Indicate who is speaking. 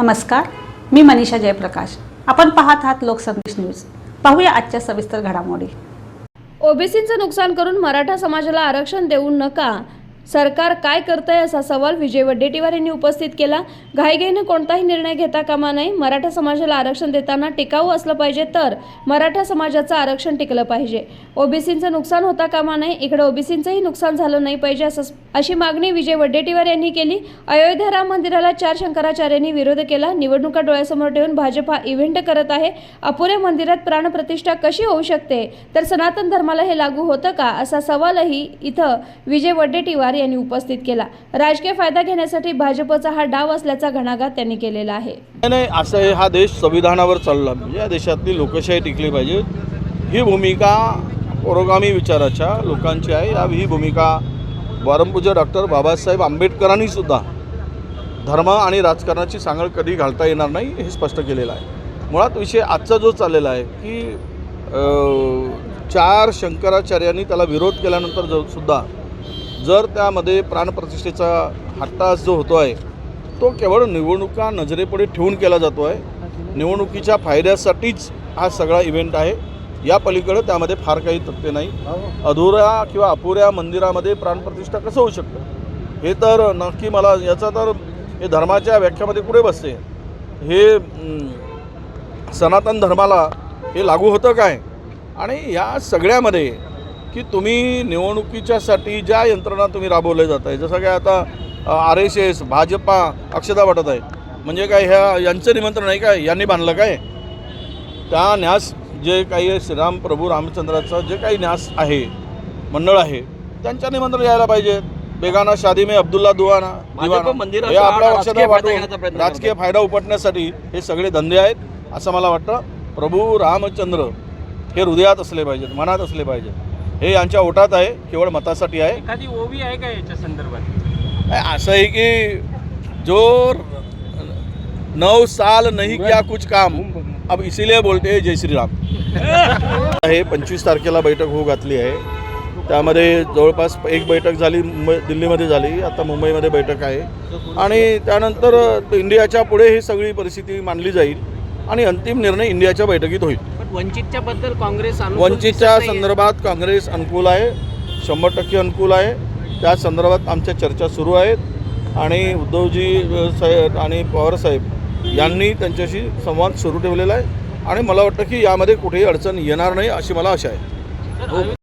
Speaker 1: नमस्कार मी मनीषा जयप्रकाश. आपण पाहत आहात लोकसंदेश न्यूज. पाहूया आजच्या सविस्तर घडामोडी.
Speaker 2: ओबीसीचं नुकसान करून मराठा समाजाला आरक्षण देऊ नका सरकार काय करतंय असा सवाल विजय वड्डेटीवार यांनी उपस्थित केला. घाईघाईनं कोणताही निर्णय घेता कामा नये मराठा समाजाला आरक्षण देताना टिकाऊ असलं पाहिजे तर मराठा समाजाचं आरक्षण टिकलं पाहिजे. ओबीसींचं नुकसान होता कामा नये इकडे ओबीसींचंही नुकसान झालं नाही पाहिजे असं अशी मागणी विजय वड्डेटीवार यांनी केली. अयोध्या राम मंदिराला चार शंकराचार्यांनी विरोध केला. निवडणुका डोळ्यासमोर ठेवून भाजप हा इव्हेंट करत आहे. अपुऱ्या मंदिरात प्राणप्रतिष्ठा कशी होऊ शकते? तर सनातन धर्माला हे लागू होतं का? असा सवालही इथं विजय वड्डेटीवार यांनी उपस्थित केला. राजकीय फायदा घेण्यासाठी भाजपचा हा डाव असल्याचा घणाघात त्यांनी केलेला आहे.
Speaker 3: नाही असं हा देश संविधानावर चालला म्हणजे या देशातली लोकशाही टिकली पाहिजे. ही भूमिका पुरोगामी विचाराच्या लोकांची आहे. या ही भूमिका परमपूज्य डॉक्टर बाबासाहेब आंबेडकरांनी सुद्धा धर्म आणि राजकारणाची सांगड कधी घालता येणार नाही हे स्पष्ट केलेलं आहे. मुळात विषय आजचा जो चाललेला आहे की चार शंकराचार्यांनी त्याला विरोध केल्यानंतर जो सुद्धा जर त्यामध्ये प्राणप्रतिष्ठेचा हट्टास जो होतो आहे तो केवळ निवडणुका नजरेपुढे ठेवून केला जातो आहे. निवडणुकीच्या फायद्यासाठीच हा सगळा इव्हेंट आहे. या पलीकडं त्यामध्ये फार काही तथ्य नाही. अधुऱ्या किंवा अपुऱ्या मंदिरामध्ये प्राणप्रतिष्ठा कसं होऊ शकतं? हे तर नक्की मला याचा तर हे धर्माच्या व्याख्यामध्ये कुठे बसते. हे सनातन धर्माला हे लागू होतं काय? आणि या सगळ्यामध्ये की तुम्ही निवडणुकीच्यासाठी ज्या यंत्रणा तुम्ही राबवल्या जात आहे जसं काय आता आर एस एस भाजपा अक्षता वाटत आहे. म्हणजे काय ह्या यांचं निमंत्रण आहे काय? यांनी बांधलं काय? त्या न्यास जे काही आहे श्रीराम प्रभू रामचंद्राचं जे काही न्यास आहे मंडळ आहे त्यांच्या निमंत्रण यायला पाहिजे. बेगाना शादी में अब्दुल्ला दुवाना. हे आपल्या वाटून
Speaker 4: प्रयत्न
Speaker 3: राजकीय फायदा उपटण्यासाठी हे सगळे धंदे आहेत असं मला वाटतं. प्रभू रामचंद्र हे हृदयात असले पाहिजेत मनात असले पाहिजेत. हे यांच्या ओटात आहे केवळ मतासाठी आहे.
Speaker 4: एखादी ओवी आहे का याच्या संदर्भात?
Speaker 3: असं आहे की जो नऊ साल नहीं किया कुछ काम. अब इसीलिए बोलते हैं जय श्रीराम. हे पंचवीस तारखेला बैठक होऊ घातली आहे. त्यामध्ये जवळपास एक बैठक झाली मुंबई दिल्लीमध्ये झाली आता मुंबईमध्ये बैठक आहे. आणि त्यानंतर इंडियाच्या पुढे ही सगळी परिस्थिती मांडली जाईल आणि अंतिम निर्णय इंडियाच्या बैठकीत होईल.
Speaker 4: वंचितच्या बद्दल काँग्रेस
Speaker 3: वंचितच्या. संदर्भात काँग्रेस अनुकूल आहे शंभर टक्के अनुकूल आहे. त्या संदर्भात आमच्या चर्चा सुरू आहेत आणि उद्धवजी साहेब आणि पवारसाहेब यांनी त्यांच्याशी संवाद सुरू ठेवलेला आहे. आणि मला वाटतं की यामध्ये कुठेही अडचण येणार नाही अशी मला आशा आहे.